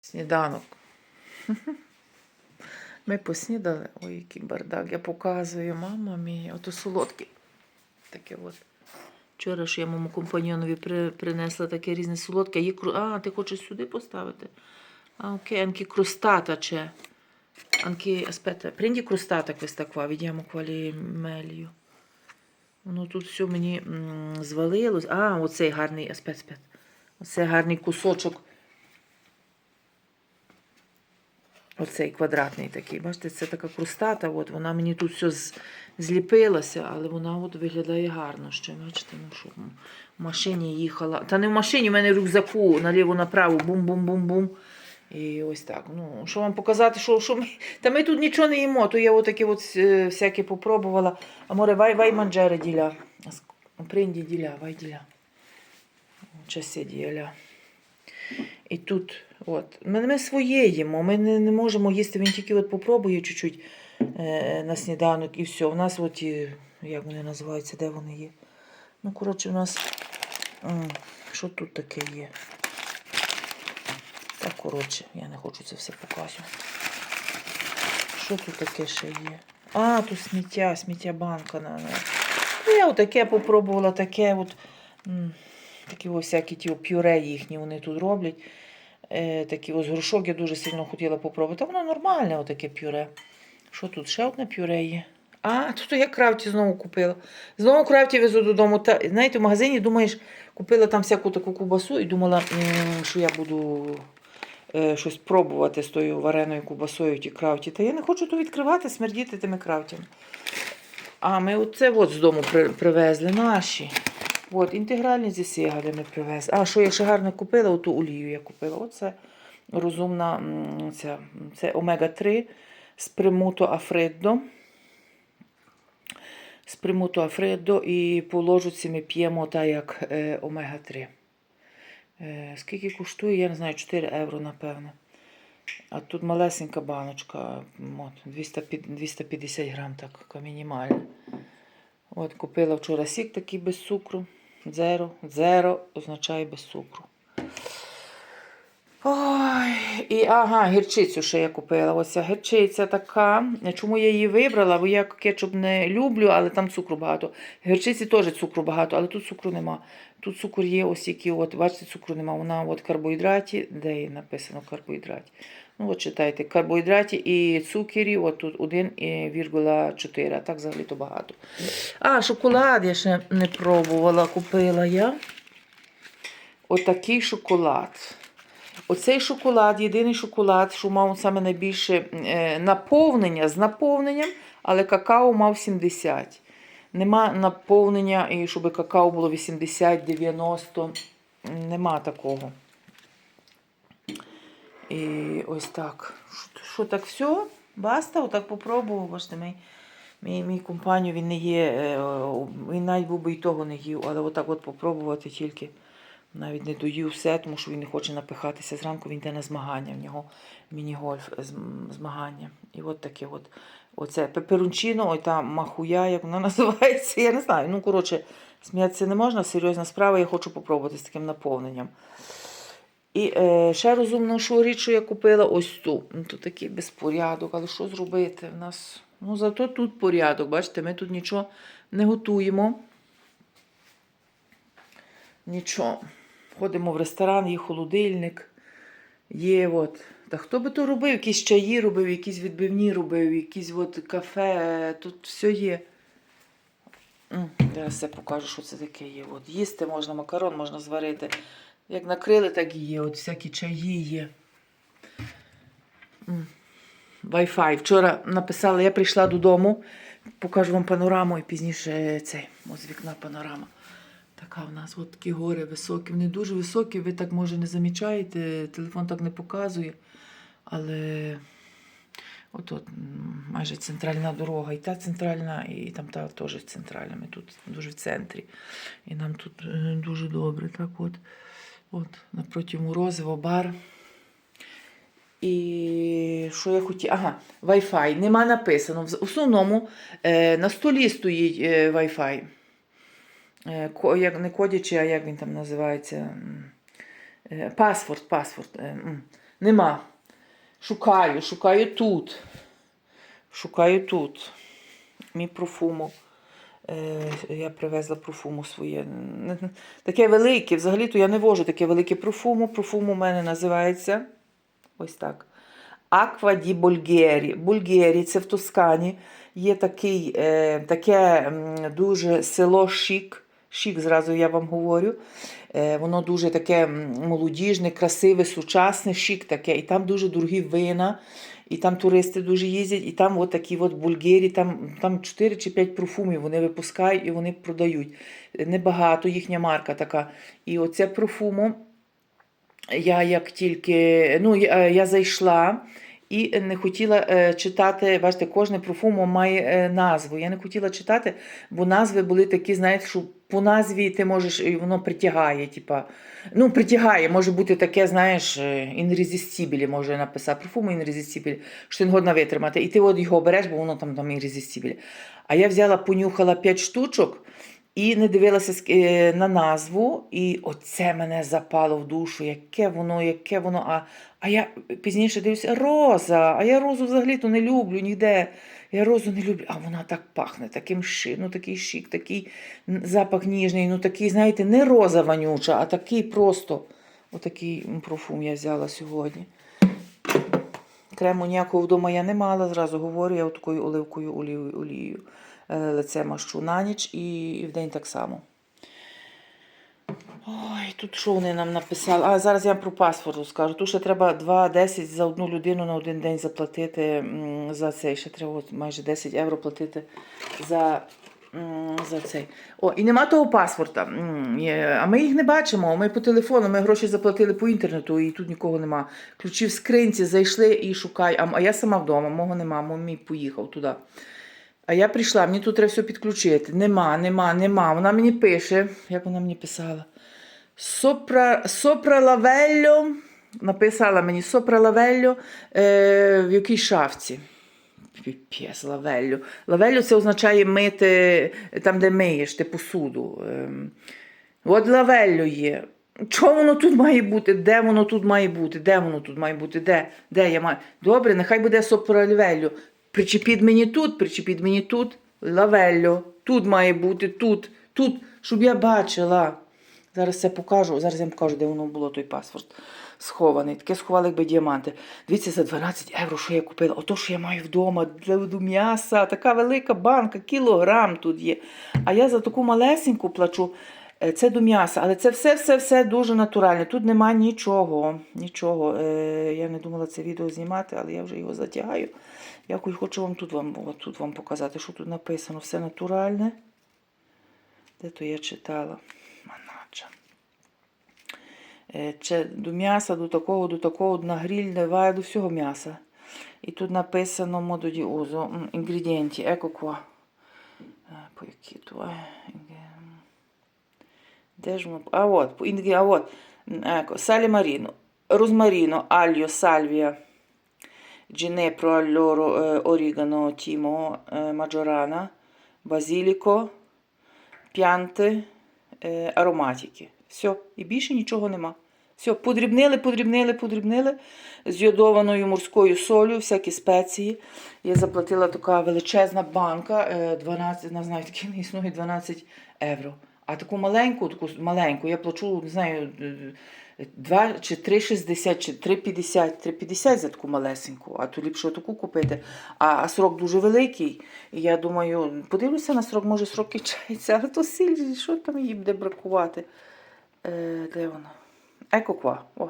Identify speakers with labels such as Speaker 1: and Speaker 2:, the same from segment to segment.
Speaker 1: Сніданок. Ми поснідали. Ой, який бардак. Я показую, мама мія. Ото солодке. Таке от. Вчора ж я моєму компаньйонові принесла таке різне солодке. Є, а, ти хочеш сюди поставити? А, окей, crostata c'è. Anche, aspetta, prendi crostata questa qua, vediamo quale meglio. Воно тут все мені м, звалилось. А, оцей гарний, аспект. Оцей гарний кусочок. Оцей квадратний такий. Бачите, це така крустата. От, вона мені тут все зліпилася, але вона от виглядає гарно ще. Бачите, ну що в машині їхала. Та не в машині, в мене рюкзаку наліво-направо, бум-бум-бум-бум. І ось так. Ну, що вам показати, що, що ми. Та ми тут нічого не їмо, то я отаке от е, всяке попробувала. Di là. As- Prendi di là, vai di là. C'è sedia là. І тут, от. Ми, ми своє їмо, ми не, не можемо їсти, він тільки от попробує чуть-чуть е, на сніданок і все. У нас от, як вони називаються, де вони є. Ну, коротше, у нас, що тут таке є? Так, коротше, я не хочу це все показувати. Що тут таке ще є? А, тут сміття, сміття банка. На, на. Ну, я отаке попробувала, таке от. Такі ось всякі ті пюре їхні вони тут роблять. Е, такі ось горшок я дуже сильно хотіла попробувати. Воно нормальне, отаке пюре. Що тут? Ще одне пюре є. А, тут я крафті знову купила. Знову крафті везу додому. Та, знаєте, в магазині думаєш, купила там всяку таку кубасу і думала, що я буду е, щось пробувати з тою вареною кубасою ті крафті. Та я не хочу то відкривати, смердіти тими крафтями. А ми оце от з дому при, привезли наші. От, інтегральні зі сигалями привезли. А що я ще гарно купила, оту олію я купила. Оце розумна ця, це омега-3 з примуто афреддо. З примуто афреддо і по ложуці ми п'ємо так як е, омега-3. Е, скільки коштує, я не знаю, 4 євро, напевно. А тут малесенька баночка, от, 250 грам, так мінімальна. От купила вчора сік такий без цукру. Зеро. Зеро означає без цукру. Ой, і ага, гірчицю ще я купила. Ось ця гірчиця така. Чому я її вибрала? Бо я кетчуп не люблю, але там цукру багато. Гірчиці теж цукру багато, але тут цукру нема. Тут цукор є, ось які, от, бачите, цукру нема. Вона от карбоїдраті, де її написано карбоїдраті. Ну, от читайте, карбоїдраті і цукері, от тут 1,4, а так взагалі то багато. А, шоколад я ще не пробувала, купила я. Отакий шоколад. Оцей шоколад, єдиний шоколад, що мав саме найбільше е, наповнення з наповненням, але какао мав 70. Нема наповнення, і щоб какао було 80, 90. Нема такого. І ось так. Що- так все? Баста? Отак попробував. Бачите, мій, мій, мій компанію він не є, е, він навіть був би і того не їв, але отак от попробувати тільки. Навіть не доїв все, тому що він не хоче напихатися зранку, він йде на змагання. В нього міні-гольф змагання. І от таке от. Оце пеперунчино, ой та махуя, як вона називається, я не знаю. Ну, коротше, сміятися не можна, серйозна справа, я хочу попробувати з таким наповненням. І е, ще розумно, що річ, що я купила ось ту. Ну, тут такий безпорядок, але що зробити? В нас, ну, зато тут порядок, бачите, ми тут нічого не готуємо. Нічого. Ходимо в ресторан, є холодильник, є от. Та хто би то робив? Якісь чаї робив, якісь відбивні робив, якісь от кафе, тут все є. Зараз все покажу, що це таке є. От їсти можна, макарон можна зварити. Як накрили, так і є. От всякі чаї є. Wi-Fi. Вчора написала, я прийшла додому, покажу вам панораму і пізніше цей, з вікна панорама. Така в нас от такі гори високі. Вони дуже високі, ви так може не замічаєте, телефон так не показує. Але от, от майже центральна дорога, і та центральна, і там та теж центральна. Ми тут дуже в центрі. І нам тут е, дуже добре. Так от, от напроти Морозиво, бар. І що я хотіла? Ага, Wi-Fi. Нема написано. В основному е, на столі стоїть е, Wi-Fi. Е, ко- як, не кодячи, а як він там називається? Е, Паспорт, паспорт. е. Нема. Шукаю, шукаю тут. Шукаю тут. Мій профуму. Е, я привезла профуму своє. Таке велике. Взагалі-то я не вожу таке велике профуму. Профум у мене називається ось так. Аква ді Бульгері. Бульгері, це в Тоскані. Є такий, е, таке дуже село Шік. Шік, зразу я вам говорю. Е, воно дуже таке молодіжне, красиве, сучасне, шік таке. І там дуже дорогі вина, і там туристи дуже їздять, і там от такі от бульгері, там, там 4 чи 5 профумів вони випускають і вони продають. Небагато їхня марка така. І оце профумо. Я як тільки ну, я, я зайшла і не хотіла е, читати, бачите, кожне профумо має е, назву. Я не хотіла читати, бо назви були такі, знаєте, що по назві ти можеш, і воно притягає. Типа, ну, притягає, може бути таке, знаєш, інрезистібілі, може написати, профуму інрезистібілі, що не годна витримати. І ти от його береш, бо воно там, там інрезистібілі. А я взяла, понюхала 5 штучок. І не дивилася е, на назву, і оце мене запало в душу. Яке воно, яке воно. А, а я пізніше дивлюся, роза. А я розу взагалі-то не люблю ніде. Я розу не люблю, а вона так пахне, таким ши, ну такий шик, такий запах ніжний, ну такий, знаєте, не роза вонюча, а такий просто. Отакий профум я взяла сьогодні. Крему ніякого вдома я не мала, зразу говорю, я такою оливкою олією, лице мащу на ніч і, і вдень так само. Ой, тут що вони нам написали? А зараз я вам про паспорт розкажу. Тут ще треба 2,10 за одну людину на один день заплатити за цей. Ще треба от майже 10 євро платити за, за цей. О, і нема того паспорта. А ми їх не бачимо. Ми по телефону, ми гроші заплатили по інтернету, і тут нікого нема. Ключі в скринці зайшли і шукай. А, я сама вдома, мого нема, мій поїхав туди. А я прийшла, мені тут треба все підключити. Нема, нема, нема. Вона мені пише, як вона мені писала. Сопра, сопра лавельо, написала мені сопра лавельо е, в якій шафці. Піпес, лавеллю. Лавеллю це означає мити там, де миєш, ти посуду. Ем, От лавеллю є. Чого воно тут має бути? Де воно тут має бути? Де воно тут має бути? Де? Де я маю? Добре, нехай буде сопралівеллю. Причепіть мені тут, причепіть мені тут. Лавеллю. Тут має бути, тут, тут, щоб я бачила. Зараз це покажу. Зараз я вам покажу, де воно було той паспорт схований. Таке сховали, якби діаманти. Дивіться, за 12 євро, що я купила. Ото, що я маю вдома, для м'яса, така велика банка, кілограм тут є. А я за таку малесеньку плачу. Е, Це до м'яса, але це все-все-все дуже натуральне. Тут нема нічого. нічого. Е, я не думала це відео знімати, але я вже його затягаю. Я хочу вам тут вам, тут вам показати, що тут написано. Все натуральне. Де то я читала? Манача. Е, Це до м'яса, до такого, до такого, на гриль, давай до всього м'яса. І тут написано моду ді узо, м, інгредієнти, еко ква. Е, По які то? е, інге- Де ж воно? А от, а от, еко, салі маріно, розмаріно, альо, сальвія, джинепро, альоро, е, орігано, тімо, е, маджорана, базіліко, п'янти, е, ароматики. Все, і більше нічого нема. Все, подрібнили, подрібнили, подрібнили з йодованою морською солью, всякі спеції. Я заплатила така величезна банка, е, 12, не знаю, такі не існує 12 євро. А таку маленьку, таку маленьку, я плачу, не знаю, 2 чи 3,60, чи 3,50, 3,50 за таку малесеньку, а то ліпше таку купити. А, а срок дуже великий. І я думаю, подивлюся на срок, може срок кінчається, а то сіль, що там їй буде бракувати? Е, де вона? Екоква. О,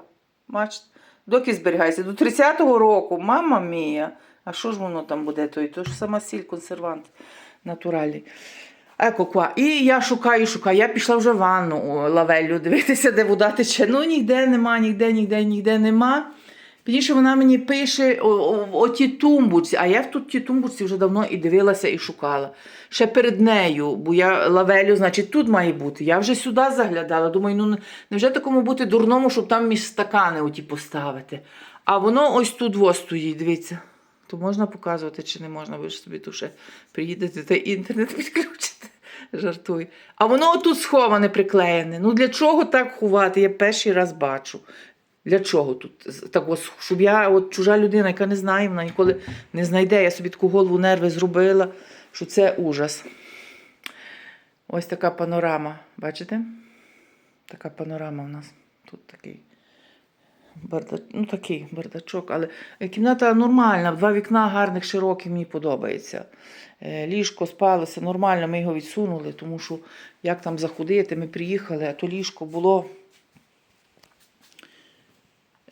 Speaker 1: бачите. Доки зберігається. До 30-го року, мама мія. А що ж воно там буде? То, то ж сама сіль, консервант натуральний. Екоква. І я шукаю, шукаю. Я пішла вже в ванну о, лавеллю дивитися, де вода тече. Ну ніде нема, ніде, ніде, ніде нема. Пізніше вона мені пише о, о, о тій тумбурці, а я в тут тій тумбурці вже давно і дивилася, і шукала. Ще перед нею, бо я лавелю, значить, тут має бути. Я вже сюди заглядала. Думаю, ну невже такому бути дурному, щоб там між стакани оті поставити. А воно ось тут во стоїть, дивіться. То можна показувати чи не можна, ви ж собі тут приїдете та інтернет підключите. Жартую. А воно отут сховане, приклеєне. Ну для чого так ховати? Я перший раз бачу. Для чого тут? Так ось, щоб я, от чужа людина, яка не знає, вона ніколи не знайде. Я собі таку голову нерви зробила, що це ужас. Ось така панорама. Бачите? Така панорама у нас. Тут такий. Барда... Ну, такий бардачок, але кімната нормальна, два вікна гарних, широкі, мені подобається. Е, Ліжко спалося нормально, ми його відсунули, тому що як там заходити, ми приїхали, а то ліжко було.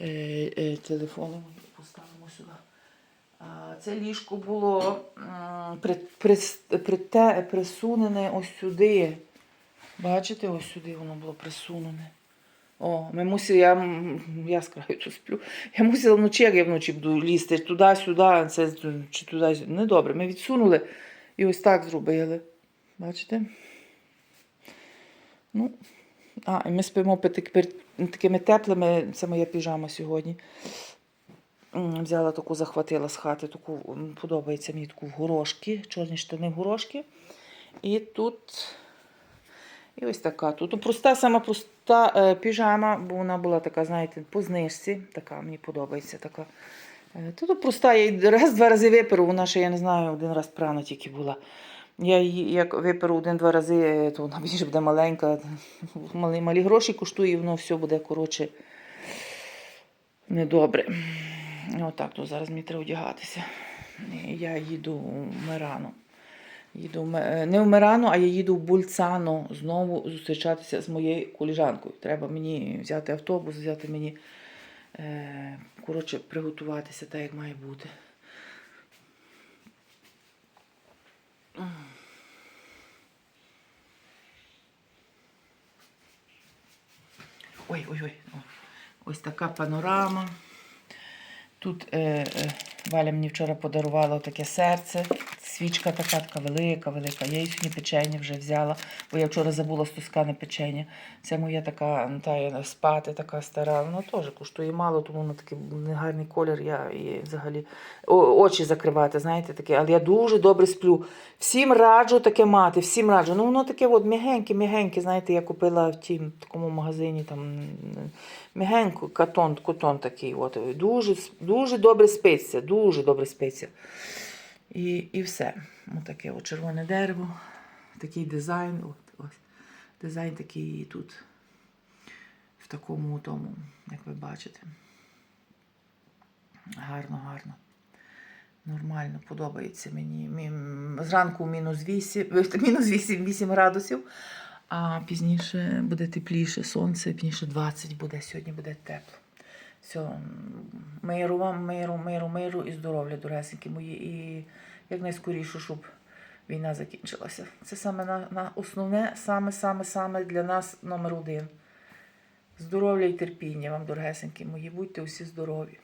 Speaker 1: Е, е, телефоном поставимо сюди. Це ліжко було при, при, прите- присунене ось сюди. Бачите, ось сюди воно було присунене. О, ми мусили, я, я з краю тут сплю. Я мусила вночі, як я вночі буду лізти туди-сюди, це чи туди. Недобре. Ми відсунули і ось так зробили. Бачите? Ну, а, і ми спимо під такими теплими. Це моя піжама сьогодні. Взяла таку, захватила з хати, таку подобається мені таку в горошки, чорні штани в горошки. І тут. І ось така. Тут проста, сама проста е, піжама, бо вона була така, знаєте, по знижці. Така, мені подобається така. Е, Тут проста, я її раз-два рази виперу, вона ще, я не знаю, один раз прана тільки була. Я її як виперу один-два рази, е, то вона більше буде маленька. Малі, малі гроші коштує, і воно все буде, коротше, недобре. Отак, то зараз мені треба одягатися. Я їду в Мирану. Їду е, не в Мирану, а я їду в Бульцано знову зустрічатися з моєю коліжанкою. Треба мені взяти автобус, взяти мені, е, коротше, приготуватися так, як має бути. Ой, ой, ой. Ось така панорама. Тут е, е, Валя мені вчора подарувала таке серце. Свічка така, така велика, велика. Я їй сьогодні печення вже взяла, бо я вчора забула з Тоскани печення. Це моя така та, спати, така стара. Вона теж коштує мало, тому вона такий негарний колір. Я її взагалі о, очі закривати, знаєте, таке. Але я дуже добре сплю. Всім раджу таке мати, всім раджу. Ну воно таке от м'ягеньке, м'ягеньке. Знаєте, я купила в тім такому магазині там м, катон, котон такий. От. Дуже, дуже добре спиться, дуже добре спиться. І, і все. Отаке от червоне дерево, такий дизайн. От, ось. Дизайн такий тут, в такому тому, як ви бачите. Гарно, гарно. Нормально, подобається мені. Зранку мінус 8, мінус 8, 8 градусів, а пізніше буде тепліше сонце, пізніше 20 буде, сьогодні буде тепло. Все, миру вам, миру, миру, миру і здоров'я, дорогесенькі мої. І якнайскоріше, щоб війна закінчилася. Це саме на, на основне, саме, саме, саме для нас номер один. Здоров'я і терпіння вам, дорогесенькі мої. Будьте усі здорові.